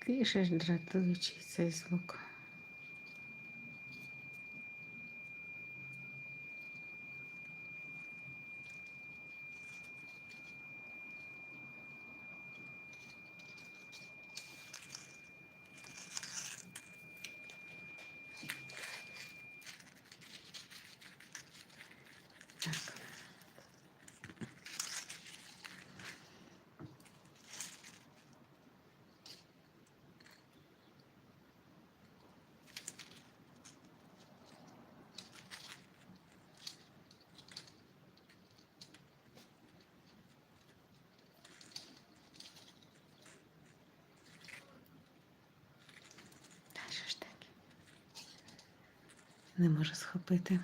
Який же ж дратуючий цей звук. Не може схопити.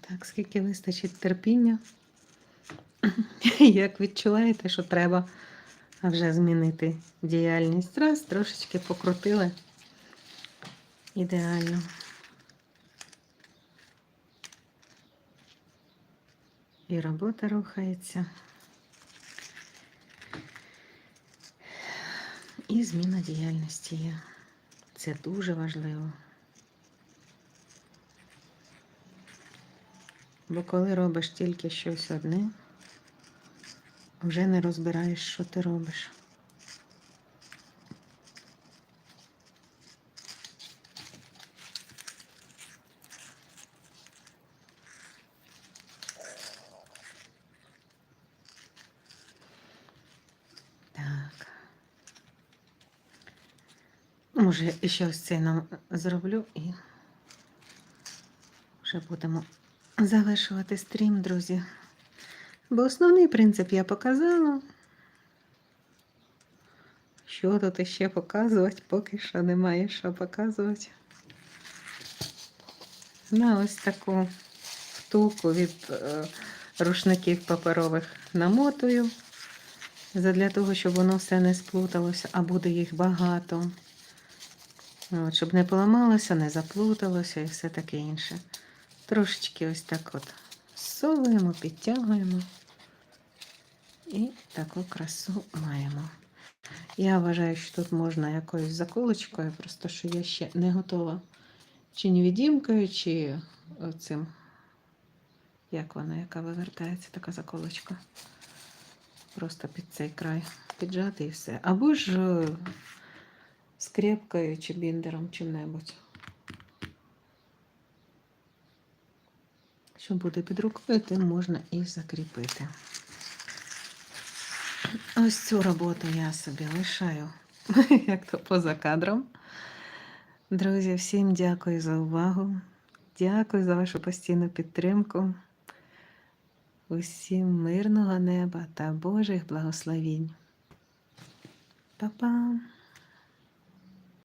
І отак, скільки вистачить терпіння, як відчуваєте, що треба вже змінити діяльність. Раз, трошечки покрутили. Ідеально. І робота рухається. І зміна діяльності є. Це дуже важливо. Бо коли робиш тільки щось одне, вже не розбираєш, що ти робиш. Так. Може, ще ось цей нам зроблю і вже будемо завершувати стрім, друзі. Бо основний принцип я показала. Що тут ще показувати, поки що немає що показувати. На ось таку втулку від е, рушників паперових намотую. Для того, щоб воно все не сплуталося, а буде їх багато. От, щоб не поламалося, не заплуталося і все таке інше. Трошечки ось так от зсовуємо, підтягуємо і таку красу маємо. Я вважаю, що тут можна якоюсь заколочкою, просто що я ще не готова. Чи невідімкою, чи цим, як вона, яка вивертається, така заколочка. Просто під цей край піджати і все. Або ж е, скрепкою чи біндером, чим-небудь. Що буде під рукою, тим можна і закріпити. Ось цю роботу я собі лишаю, як то поза кадром. Друзі, всім дякую за увагу. Дякую за вашу постійну підтримку. Усім мирного неба та Божих благословінь. Па-па!